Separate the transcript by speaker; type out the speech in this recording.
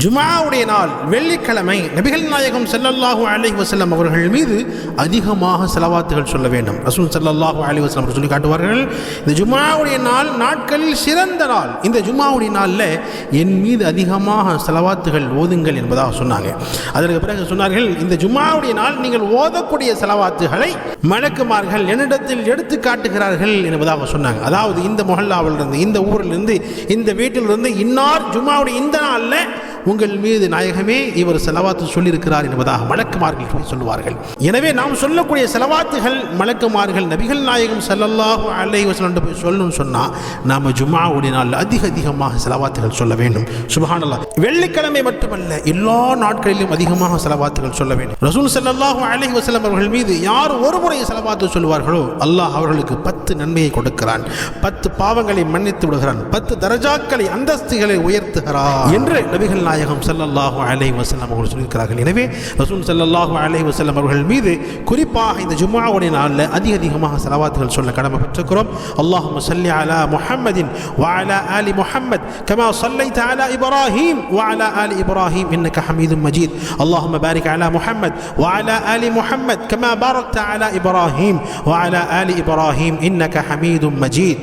Speaker 1: ஜுமாவுடைய நாள் வெள்ளிக்கிழமை நபிகள் நாயகம் செல்லல்லாஹூ அலி வசல்லம் அவர்கள் மீது அதிகமாக செலவாத்துகள் சொல்ல வேண்டும். ரசூல் செல்லல்லாஹூ அலி வசலம் சொல்லி காட்டுவார்கள் இந்த ஜுமாவுடைய நாள் நாட்களில் சிறந்த நாள். இந்த ஜுமாவுடைய நாளில் என் மீது அதிகமாக செலவாத்துகள் ஓதுங்கள் என்பதாக சொன்னாங்க. அதற்கு பிறகு சொன்னார்கள் இந்த ஜுமாவுடைய நாள் நீங்கள் ஓதக்கூடிய செலவாத்துகளை மழக்குமார்கள் என்னிடத்தில் எடுத்து காட்டுகிறார்கள் என்பதாக சொன்னாங்க. அதாவது இந்த மொஹல்லாவிலிருந்து இந்த ஊரிலிருந்து இந்த வீட்டிலிருந்து இன்னார் ஜுமாவுடைய இந்த நாளில் உங்கள் மீது நாயகமே இவர் செலவாத்து சொல்லியிருக்கிறார் என்பதாக மலக்குமார்கள் சொல்லுவார்கள். எனவே நாம் சொல்லக்கூடிய செலவாத்துகள் மலக்குமார்கள் நபிகள் நாயகம் ஸல்லல்லாஹு அலைஹி வஸல்லம் போய் சொல்லணும்னு சொன்னால் நாம் ஜுமாவுடைய நாள் அதிக அதிகமாக செலவாத்துகள் சொல்ல வேண்டும். சுபஹானல்லாஹ் வெள்ளிக்கிழமை மட்டுமல்ல எல்லா நாட்களிலும் அதிகமாக செலவாத்துகள் சொல்ல வேண்டும். ரசூல் ஸல்லல்லாஹு அலைஹி வசலம் அவர்கள் மீது யார் ஒரு முறை செலவாத்து சொல்லுவார்களோ அல்லாஹ் அவர்களுக்கு பத்து நன்மையை கொடுக்கிறான். பத்து பாவங்களை மன்னித்து விடுகிறான். பத்து தரஜாக்களை அந்தஸ்துகளை உயர்த்துகிறான். என்று நபிகள் நாயகம் ஸல்லல்லாஹு அலைஹி வஸல்லம் அவர்கள் சொல்லியிருக்கிறார்கள் எனவே ரசூல் ஸல்லல்லாஹு அலைஹி வஸல்லம் அவர்கள் மீது குறிப்பாக இந்த ஜும்ஆவுடைய நாளில் அதிக அதிகமாக செலவாத்துகள் சொல்ல கடமை பெற்றிருக்கிறோம் அல்லாஹும்ம ஸல்லி அலா முஹம்மதின் وعلى آل محمد كما صليت على إبراهيم وعلى آل إبراهيم إنك حميد مجيد اللهم بارك على محمد وعلى آل محمد كما باركت على إبراهيم وعلى آل إبراهيم إنك حميد مجيد